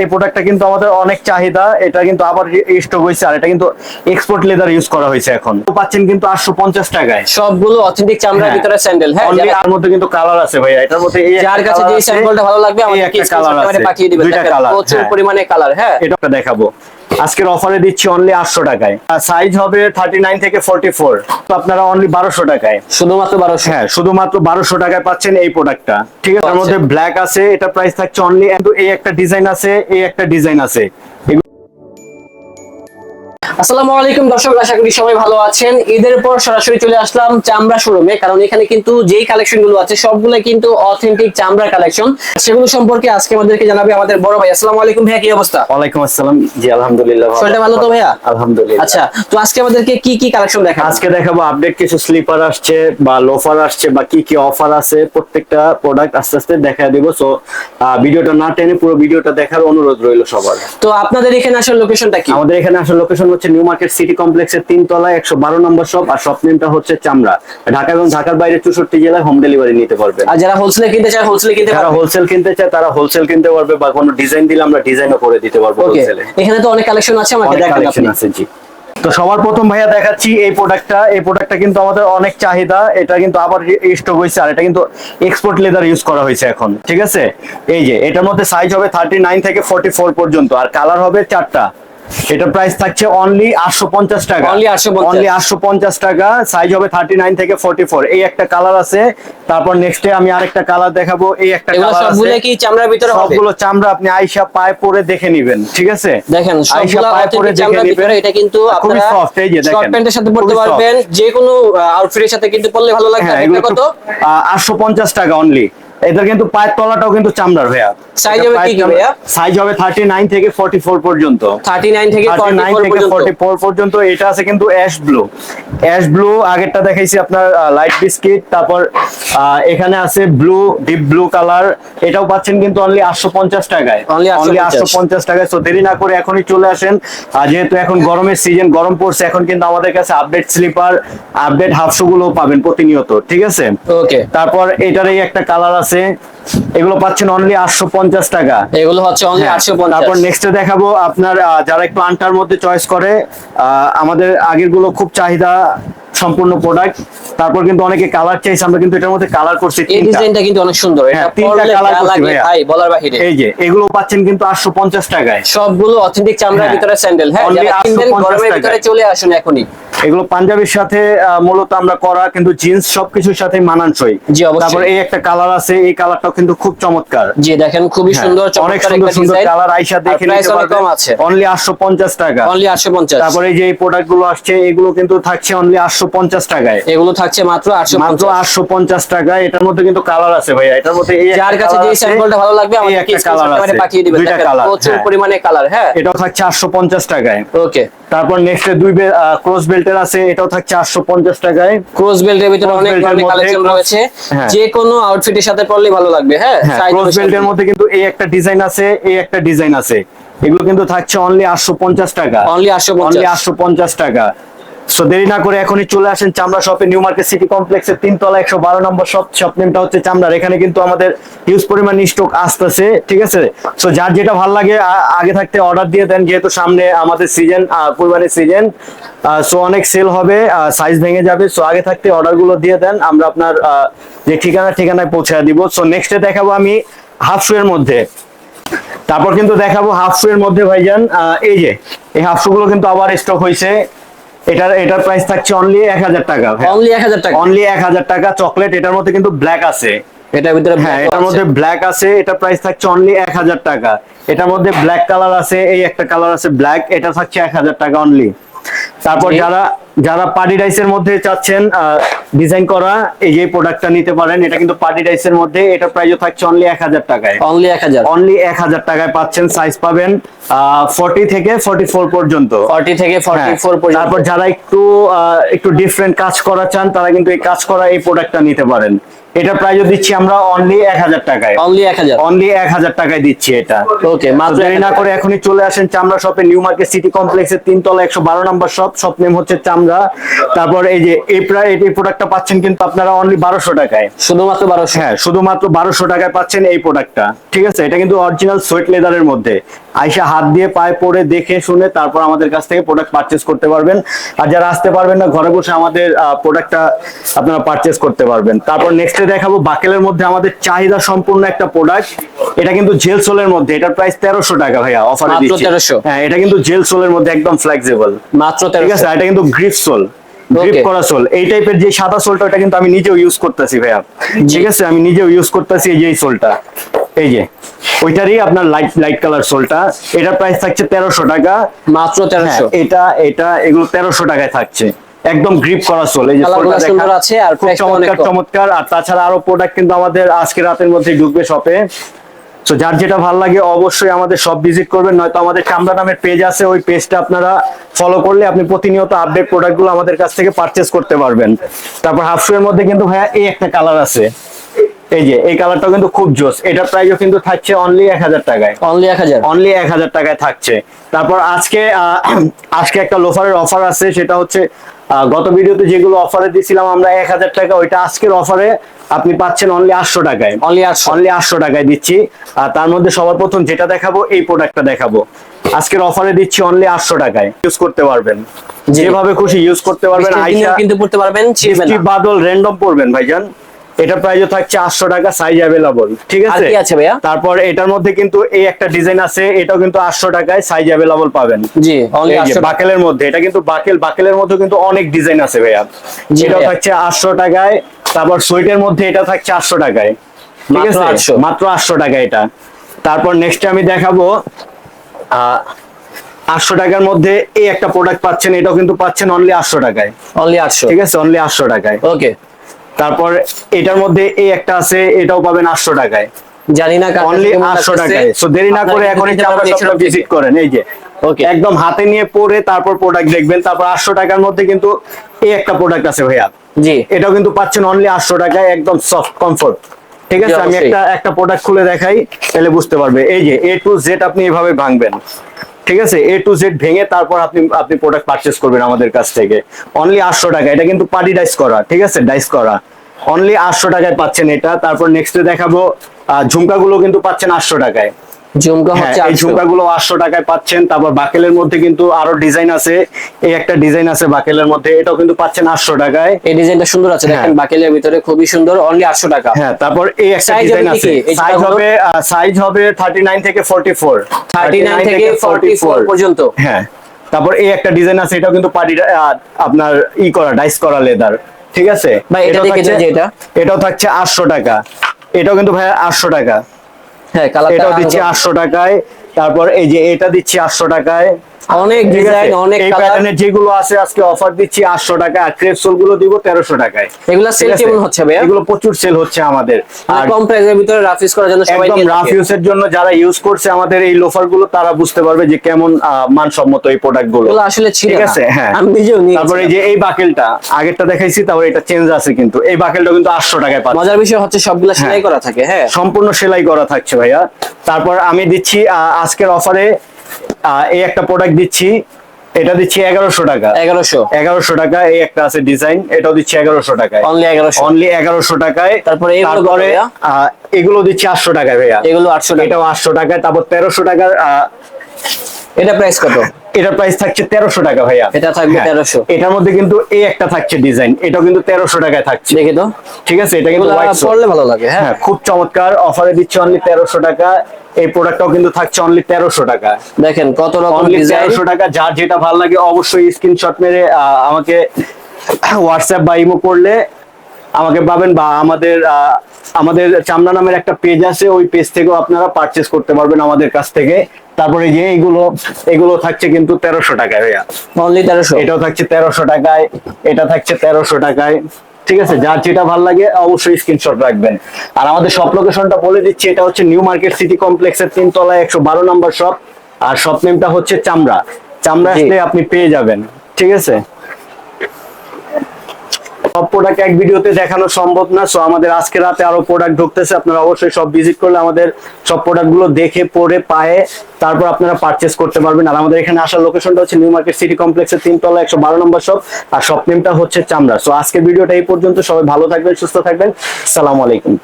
এই প্রোডাক্টটা কিন্তু আমাদের অনেক চাহিদা এটা কিন্তু আবার স্টক হয়েছে আর এটা কিন্তু এক্সপোর্ট লেদার ইউজ করা হয়েছে এখন। পাচ্ছেন কিন্তু আটশো পঞ্চাশ টাকায়। সবগুলো অথেন্টিক চামড়ার হ্যাঁ। ভিতরে স্যান্ডেল হ্যাঁ তার আর মধ্যে কিন্তু কালার আছে ভাইয়া। এটার মধ্যে এই যার কাছে যে স্যান্ডেলটা ভালো লাগবে আমাকে আমাদেরকে কালার আছে। পাঠিয়ে দিবেন প্রচুর পরিমাণে কালার হ্যাঁ। এটা দেখাবো। আজকের অফারে দিচ্ছি অনলি আটশো টাকায়। সাইজ হবে থার্টি নাইন থেকে ফোরটি ফোর তো আপনারা অনলি বারোশো টাকায়। শুধুমাত্র বারোশো? হ্যাঁ শুধুমাত্র বারোশো টাকায় পাচ্ছেন এই প্রোডাক্টটা ঠিক আছে? তার। মধ্যে ব্ল্যাক আছে এটা প্রাইস থাকছে অনলি এই একটা ডিজাইন আছে এই একটা ডিজাইন আছে। আসসালামু আলাইকুম দর্শক আশা করি সবাই ভালো আছেন। ঈদের পর সরাসরি চলে আসলাম চামড়া শোরুমে কারণ এখানে কিন্তু যেই কালেকশনগুলো আছে সবগুলো কিন্তু অথেন্টিক চামড়া কালেকশন। সেগুলো সম্পর্কে আজকে আমাদেরকে জানাবে আমাদের বড় ভাই। আসসালামু আলাইকুম ভাইয়া কি অবস্থা? ওয়ালাইকুম আসসালাম। জি আলহামদুলিল্লাহ শরীরটা ভালো তো ভাইয়া? আলহামদুলিল্লাহ। আচ্ছা তো আজকে আমাদেরকে কি কি কালেকশন দেখা আজকে দেখাবো আপডেট কিছু স্লিপার আসছে বা লোফার আসছে বা কি কি অফার আছে প্রত্যেকটা প্রোডাক্ট আস্তে আস্তে দেখা দিব। সো ভিডিওটা না টেনে পুরো ভিডিওটা দেখার অনুরোধ রইল সবার। তো আপনাদের এখানে আসার লোকেশনটা কি? আমাদের এখানে আসলে লোকেশন হচ্ছে নিউ মার্কেট সিটি কমপ্লেক্সের তিন তলায় একশো বারো নম্বর শপ আর শপ নেমটা হচ্ছে চামড়া। ঢাকা এবং ঢাকার বাইরে চৌষট্টি জেলায় হোম ডেলিভারি নিতে পারবেন আর যারা হোলসেলে কিনতে চায় হোলসেলে কিনতে যারা হোলসেল কিনতে চায় তারা হোলসেল কিনতে পারবে বা কোনো ডিজাইন দিলে আমরা ডিজাইনও করে দিতে পারব হোলসেলে এখানে তো অনেক কালেকশন আছে অনেক কালেকশন আছে জি। তো সবার প্রথম ভাইয়া দেখাচ্ছি এই প্রোডাক্টটা এই প্রোডাক্টটা কিন্তু আমাদের অনেক চাহিদা এটা কিন্তু আবার স্টক হয়েছে আর এটা কিন্তু এক্সপোর্ট লেদার ইউজ করা হয়েছে এখন ঠিক আছে? এই যে এটার মধ্যে সাইজ হবে থার্টি নাইন থেকে ফোর্টি ফোর পর্যন্ত আর কালার হবে চারটা। এটা প্রাইস থাকছে অনলি আটশো পঞ্চাশ টাকা। Only 850 অনলি আটশো পঞ্চাশ টাকা সাইজ হবে থার্টি নাইন থেকে ফোর্টি ফোর এই একটা কালার আছে তারপর নেক্সটে আমি আরেকটা কালার দেখাবো এই একটা কালার সবগুলো কি চামড়ার ভিতরে হবে? সবগুলো চামড়া আপনি আইসা পায়ে পরে দেখে নিবেন ঠিক আছে? দেখেন পায়ে পরে দেখে নিবেন। এটা কিন্তু আপনারা সফট এই যে দেখেন শর্ট প্যান্টের সাথে পরতে পারবেন। যে কোনো আউটফিটের সাথে কিন্তু পরলে ভালো লাগবে। হ্যাঁ এটা কত? আটশো পঞ্চাশ টাকা অনলি এদের কিন্তু পায়ের তলাটাও কিন্তু চামড়ার ভাইয়া। Size হবে কি ভাইয়া? সাইজ হবে থার্টি নাইন থেকে ফোর্টি ফোর পর্যন্ত। 39 থেকে 44 পর্যন্ত। এটা আছে কিন্তু অ্যাশ ব্লু অ্যাশ ব্লু আগেরটা দেখাইছি আপনার লাইট বিস্কিট তারপর এখানে আছে ব্লু ডিপ ব্লু কালার এটাও পাচ্ছেন কিন্তু অনলি 850 টাকায়। অনলি 850 টাকায়। তো দেরি না করে এখনই চলে আসেন। আর যেহেতু এখন গরমের সিজন গরম পড়ছে এখন কিন্তু আমাদের কাছে update slipper update half shoe গুলো পাবেন প্রতিনিয়ত ঠিক আছে? ওকে তারপর এটারই একটা কালার আছে এগুলো পাচ্ছেন অনলি 850 টাকা। এগুলো হচ্ছে অনলি হ্যাঁ, 850 তারপর নেক্সটে দেখাবো আপনার যারা একটু আন্টার মধ্যে চয়েস করে আমাদের আগেরগুলো খুব চাহিদা সম্পূর্ণ প্রোডাক্ট তারপর কিন্তু অনেকে কালার চাইছে আমরা কিন্তু এটার মধ্যে কালার করছি এই ডিজাইনটা কিন্তু অনেক সুন্দর। এটা হ্যাঁ, তিনটা যা করছি ভাই বলার বাহিরে। এই যে এগুলো পাচ্ছেন কিন্তু আটশো পঞ্চাশ টাকায়। সবগুলো অথেন্টিক চামড়ার হ্যাঁ। ভিতরে স্যান্ডেল হ্যাঁ যারা কিনবেন গরমের ভিতরে চলে আসুন এখনই। এগুলো পাঞ্জাবির সাথে মূলত আমরা করা কিন্তু জিন্স সবকিছুর সাথে মানানসই। জি, অবশ্যই। তারপর এই একটা কালার আছে এই কালারটাও কিন্তু খুব চমৎকার। জি দেখেন খুবই হ্যাঁ, সুন্দর অনেক সুন্দর সুন্দর কালার আইসা দেখে নিতে পারবেন। আছে। অনলি আটশো পঞ্চাশ টাকা। অনলি 850 তারপরে এই যে এই প্রোডাক্টগুলো আসছে এগুলো কিন্তু থাকছে অনলি আটশো পঞ্চাশ টাকায়। এগুলো থাকছে মাত্র 850 মাত্র আটশো পঞ্চাশ টাকা এটার মধ্যে কিন্তু কালার আছে ভাইয়া। এটার মধ্যে এই যার কাছে যে স্যাম্পলটা ভালো লাগবে এই আমাদেরকে একটা কালার আছে। পাঠিয়ে দিবেন। প্রচুর পরিমাণে কালার হ্যাঁ। এটাও থাকছে আটশো পঞ্চাশ টাকায়। ওকে তারপর নেক্সট দুই ক্রস বেল্টের আছে এটাও থাকছে আটশো পঞ্চাশ টাকায়। ক্রস বেল্টের ভিতরে অনেক ধরনের কালেকশন রয়েছে। হ্যাঁ। যে কোনো আউটফিটের সাথে পরলে ভালো লাগবে হ্যাঁ? হ্যাঁ ক্রস বেল্টের মধ্যে কিন্তু এই একটা ডিজাইন আছে এই একটা ডিজাইন আছে। এগুলো কিন্তু থাকছে অনলি আটশো পঞ্চাশ টাকা। অনলি 850 অনলি আটশো পঞ্চাশ টাকা। সো দেরি না করে এখনই চলে আসেন চামড়া শপে নিউ মার্কেট সিটি কমপ্লেক্সের তিনতলা একশো বারো নম্বর শপ শপ নেমটা হচ্ছে চামড়ার। এখানে কিন্তু আমাদের হিউজ পরিমাণ স্টক আসতেছে, ঠিক আছে? সো যার যেটা ভালো লাগে আগে থাকতে অর্ডার দিয়ে দেন, যেহেতু সামনে আমাদের সিজন কুরবানির সিজন সো অনেক সেল হবে সাইজ ভেঙে যাবে। সো আগে থাকতে অর্ডারগুলো দিয়ে দেন, আমরা আপনার যে ঠিকানা, ঠিকানায় পৌঁছে দিব। সো নেক্সটে দেখাবো আমি হাফ শু এর মধ্যে। তারপর কিন্তু দেখাবো হাফ শু এর মধ্যে, ভাইজান এই যে, এই হাফ শু গুলো কিন্তু আবার স্টক হয়েছে এটার এটার প্রাইস থাকছে অনলি এক হাজার টাকা অনলি 1000 টাকা। অনলি এক হাজার টাকা। চকলেট এটার মধ্যে কিন্তু ব্ল্যাক আছে। এটার ভিতরে হ্যাঁ এটার মধ্যে ব্ল্যাক আছে এটা প্রাইস থাকছে অনলি এক হাজার টাকা। এটার মধ্যে ব্ল্যাক কালার আছে এই একটা কালার আছে ব্ল্যাক এটা থাকছে এক হাজার টাকা অনলি তারপর যারা যারা পার্টি রাইসের মধ্যে চাচ্ছেন ডিজাইন করা এই যে প্রোডাক্টটা নিতে পারেন এটা কিন্তু পার্টি রাইসের মধ্যে এটা প্রাইসও থাকছে অনলি এক হাজার টাকায়। অনলি 1000 অনলি এক হাজার টাকায় পাচ্ছেন সাইজ পাবেন ফর্টি থেকে ফর্টি ফোর পর্যন্ত। 40 থেকে 44 হ্যাঁ, পর্যন্ত। তারপর যারা একটু একটু ডিফারেন্ট কাজ করা চান তারা কিন্তু এই কাজ করা এই প্রোডাক্টটা নিতে পারেন। এটা প্রাইস দিচ্ছি আমরা অনলি এক হাজার টাকায়। অনলি 1000 অনলি এক হাজার টাকায় দিচ্ছি এটা। ওকে মাত্র দেরি না করে এখনই চলে আসেন চামড়া শপে নিউ মার্কেট সিটি কমপ্লেক্সের তিনতলা একশো বারো নম্বর শপ শপ নেম হচ্ছে চামড়া। তারপর এই যে এই প্রায় এই প্রোডাক্টটা পাচ্ছেন কিন্তু আপনারা অনলি বারোশো টাকায়। শুধুমাত্র 1200 হ্যাঁ শুধুমাত্র বারোশো টাকায় পাচ্ছেন এই প্রোডাক্টটা ঠিক আছে? এটা কিন্তু অরিজিনাল সোয়েট লেদারের মধ্যে। আইসা হাত দিয়ে পায়ে পরে দেখে শুনে তারপর আমাদের কাছ থেকে প্রোডাক্ট পারচেস করতে পারবেন। আর যারা আসতে পারবেন না ঘরে বসে আমাদের প্রোডাক্টটা আপনারা পারচেস করতে পারবেন। তারপর নেক্সটে দেখাবো বাকেলের মধ্যে আমাদের চাহিদা সম্পূর্ণ একটা প্রোডাক্ট এটা কিন্তু জেল সোলের মধ্যে এটার প্রাইস তেরোশো টাকা ভাইয়া অফার তেরোশো। হ্যাঁ এটা কিন্তু জেল সোলের মধ্যে একদম ফ্লেক্সিবল মাত্র ঠিক আছে এটা কিন্তু গ্রিপ সোল গ্রিপ Okay. করা সোল এই টাইপের যে সাদা সোলটা ওটা কিন্তু আমি নিজেও ইউজ করতেছি ভাইয়া। ঠিক আছে? আমি নিজেও ইউজ করতেছি এই যে সোলটা এই যে। ওইটারই আপনার লাইট লাইট কালার সোলটা এটার প্রাইস থাকছে তেরোশো টাকা। মাত্র হ্যাঁ, তেরোশো। এটা এটা এগুলো তেরোশো টাকায় থাকছে। একদম গ্রিপ করা সোল এই যে সোলটা সুন্দর আছে আর চমৎকার চমৎকার। আর তাছাড়া আরও প্রোডাক্ট কিন্তু আমাদের আজকে রাতের মধ্যে ঢুকবে শপে তো যার যেটা ভালো লাগে অবশ্যই আমাদের সব ভিজিট করবেন নয়তো আমাদের চামড়া নামের পেজ আছে ওই পেজটা আপনারা ফলো করলে আপনি প্রতিনিয়ত আপডেট প্রোডাক্টগুলো আমাদের কাছ থেকে পারচেস করতে পারবেন। তারপর হাফ এর মধ্যে কিন্তু ভাইয়া এই একটা কালার আছে। এই যে এই কালারটাও কিন্তু খুব জোস। এটার প্রাইসও কিন্তু থাকছে অনলি এক হাজার টাকায়। অনলি এক হাজার। অনলি এক হাজার টাকায় থাকছে। তারপর আজকে আজকে একটা লোফারের অফার আছে সেটা হচ্ছে গত ভিডিওতে যেগুলো অফারে দিয়েছিলাম আমরা এক হাজার টাকা ওইটা আজকের অফারে আপনি পাচ্ছেন অনলি আটশো টাকায়। অনলি আটশো। অনলি আটশো টাকায় দিচ্ছি। আর তার মধ্যে সবার প্রথম যেটা দেখাবো এই প্রোডাক্টটা দেখাবো। আজকের অফারে দিচ্ছি অনলি আটশো টাকায়। ইউজ করতে পারবেন। যেভাবে খুশি ইউজ করতে পারবেন আইসা কিন্তু পড়তে পারবেন বাদল র্যান্ডম পড়বেন ভাইজান। এটা প্রাইসও থাকছে আটশো টাকা সাইজ অ্যাভেলেবল ঠিক আর আছে? কি আছে ভাইয়া? তারপর এটার মধ্যে কিন্তু এই একটা ডিজাইন আছে এটাও কিন্তু আটশো টাকায় সাইজ অ্যাভেলেবল পাবেন। জি বাকেলের মধ্যে এটা কিন্তু বাকেল বাকেলের মধ্যে কিন্তু অনেক ডিজাইন আছে ভাইয়া। এটাও থাকছে আটশো টাকায় তারপর সুইটের মধ্যে এটা থাকছে আটশো টাকায়। ঠিক আছে? 800 মাত্র আটশো টাকা এটা। তারপর নেক্সট আমি দেখাবো আটশো টাকার মধ্যে এই একটা প্রোডাক্ট পাচ্ছেন এটাও কিন্তু পাচ্ছেন অনলি আটশো টাকায়। অনলি আটশো। ঠিক আছে? অনলি আটশো টাকায়। ওকে তারপর এটার মধ্যে এই একটা আছে এটাও পাবেন আটশো টাকায়। জানি না অনলি আটশো টাকায়। সো দেরি না করে পারবেন ভিজিট করেন এই যে। ওকে একদম হাতে নিয়ে পরে তারপর প্রোডাক্ট দেখবেন। তারপর আটশো টাকার মধ্যে কিন্তু এই একটা প্রোডাক্ট আছে ভাইয়া। জি। এটাও কিন্তু পাচ্ছেন অনলি আটশো টাকায় একদম সফট কমফোর্ট ঠিক আছে? আমি একটা একটা প্রোডাক্ট খুলে দেখাই তাহলে বুঝতে পারবে। এই যে এ টু জেড আপনি এভাবে ভাঙবেন। ঠিক আছে? এ টু জেড ভেঙে তারপর আপনি আপনি প্রোডাক্ট পারচেস করবেন আমাদের কাছ থেকে। অনলি আটশো টাকা। এটা কিন্তু পার্টি ডাইস করা, ঠিক আছে? ডাইস করা। অনলি আটশো টাকায় পাচ্ছেন এটা। তারপর নেক্সটে দেখাবো ঝুমকাগুলো কিন্তু পাচ্ছেন আটশো টাকায়। ঝুমকা হ্যাঁ হচ্ছে এই ঝুমকাগুলো আটশো টাকায় পাচ্ছেন তারপর বাকেলের মধ্যে কিন্তু আরও ডিজাইন আছে এই একটা ডিজাইন আছে বাকেলের মধ্যে এটাও কিন্তু পাচ্ছেন আটশো টাকায়। এই ডিজাইনটা সুন্দর আছে দেখেন হ্যাঁ। বাকেলের ভিতরে খুবই সুন্দর অনলি আটশো টাকা। হ্যাঁ তারপর এই একটা ডিজাইন আছে। সাইজ হবে সাইজ হবে 39 থেকে 44 থার্টি নাইন থেকে ফর্টি ফোর পর্যন্ত। হ্যাঁ তারপর এই একটা ডিজাইন আছে এটাও কিন্তু আপনার ই করা ডাইস করা লেদার ঠিক আছে? ভাই, এটা এটাও দেখে থাকছে- যে এটা? এটাও থাকছে 800 টাকা। এটাও কিন্তু ভাই 800 টাকা। হ্যাঁ এটাও দিচ্ছি 800 টাকায়। তারপর এই যে এটা দিচ্ছি 800 টাকায়। অনেক? ডিজাইন অনেক এই প্যাটার্নের যেগুলো আছে আজকে অফার দিচ্ছি 800 টাকা আর ক্রেপ সোলগুলো দিব 1300 টাকায়। এগুলা সেল কেমন হচ্ছে ভাইয়া? এগুলো প্রচুর সেল হচ্ছে আমাদের। আর কম প্রাইসের ভিতরে রাফিস করার জন্য সবাই একদম নিয়ে রাফ ইউজের জন্য যারা ইউজ করছে আমাদের এই লোফারগুলো তারা বুঝতে পারবে যে কেমন মানসম্মত এই প্রোডাক্টগুলো। আসলে ছিল ঠিক আছে? হ্যাঁ। আমি নিজেও নিয়ে তারপরে যে এই বাকেলটা আগেরটা দেখাইছি তারপরে এটা চেঞ্জ আছে কিন্তু। এই বাকেলটা কিন্তু আটশো টাকায় পাচ্ছে। মজার বিষয় হচ্ছে সবগুলা সেলাই হ্যাঁ। করা থাকে হ্যাঁ। সম্পূর্ণ সেলাই করা থাকছে ভাইয়া। তারপর আমি দিচ্ছি আজকের অফারে এই একটা প্রোডাক্ট দিচ্ছি এটা দিচ্ছি এগারোশো টাকা। এগারোশো। এগারোশো টাকা এই একটা আছে ডিজাইন এটাও দিচ্ছি এগারোশো টাকায়। অনলি এগারোশো। অনলি এগারোশো টাকায়। তারপরে তারপরে এগুলো দিচ্ছি আটশো টাকায় ভাইয়া। এগুলো আটশো টাকা। এটাও আটশো টাকায় তারপর তেরোশো টাকার আহ, এটা প্রাইস কত? এটার প্রাইস থাকছে তেরোশো টাকা ভাইয়া। এটা থাকবে হ্যাঁ, 1300 এটার মধ্যে কিন্তু এই একটা থাকছে ডিজাইন এটাও কিন্তু তেরোশো টাকায় থাকছে। দেখি তো। ঠিক আছে এটা কিন্তু। পড়লে ভালো লাগে হ্যাঁ। হ্যাঁ খুব চমৎকার অফারে দিচ্ছে অনলি তেরোশো টাকা এই প্রোডাক্টটাও কিন্তু থাকছে অনলি তেরোশো টাকা। দেখেন কত রকম তেরোশো টাকা যার যেটা ভালো লাগে অবশ্যই স্ক্রিনশট মেরে আমাকে হোয়াটসঅ্যাপ বা ইমো করলে আমাকে পাবেন বা আমাদের আহ, আমাদের চামড়া নামের একটা পেজ আছে ওই পেজ থেকেও আপনারা পারচেস করতে পারবেন আমাদের কাছ থেকে। তারপরে যে এইগুলো এগুলো থাকছে কিন্তু তেরোশো টাকায় ভাইয়া। অনলি তেরোশো? এটাও থাকছে তেরোশো টাকায় এটা থাকছে তেরোশো টাকায়। ঠিক আছে যার যেটা ভালো লাগে অবশ্যই স্ক্রিনশট রাখবেন। আর আমাদের সব লোকেশনটা বলে দিচ্ছি এটা হচ্ছে নিউ মার্কেট সিটি কমপ্লেক্সের তিনতলায় একশো বারো নম্বর শপ আর শপ নেমটা হচ্ছে চামড়া। চামড়া। আসলে আপনি পেয়ে যাবেন। ঠিক আছে? সব প্রোডাক্ট এক ভিডিওতে দেখানো সম্ভব না সো আমাদের আজকে রাতে আরও প্রোডাক্ট ঢুকতেছে, আপনারা অবশ্যই সব ভিজিট করলে আমাদের সব প্রোডাক্টগুলো দেখে পরে পায়ে, তারপর আপনারা পারচেস করতে পারবেন। আর আমাদের এখানে আসার লোকেশনটা হচ্ছে নিউ মার্কেট সিটি কমপ্লেক্সের তিনতলা একশো বারো নম্বর শপ আর শপ নেমটা হচ্ছে চামড়া। সো আজকে ভিডিওটা এই পর্যন্ত, সবাই ভালো থাকবেন, সুস্থ থাকবেন। সালাম আলাইকুম।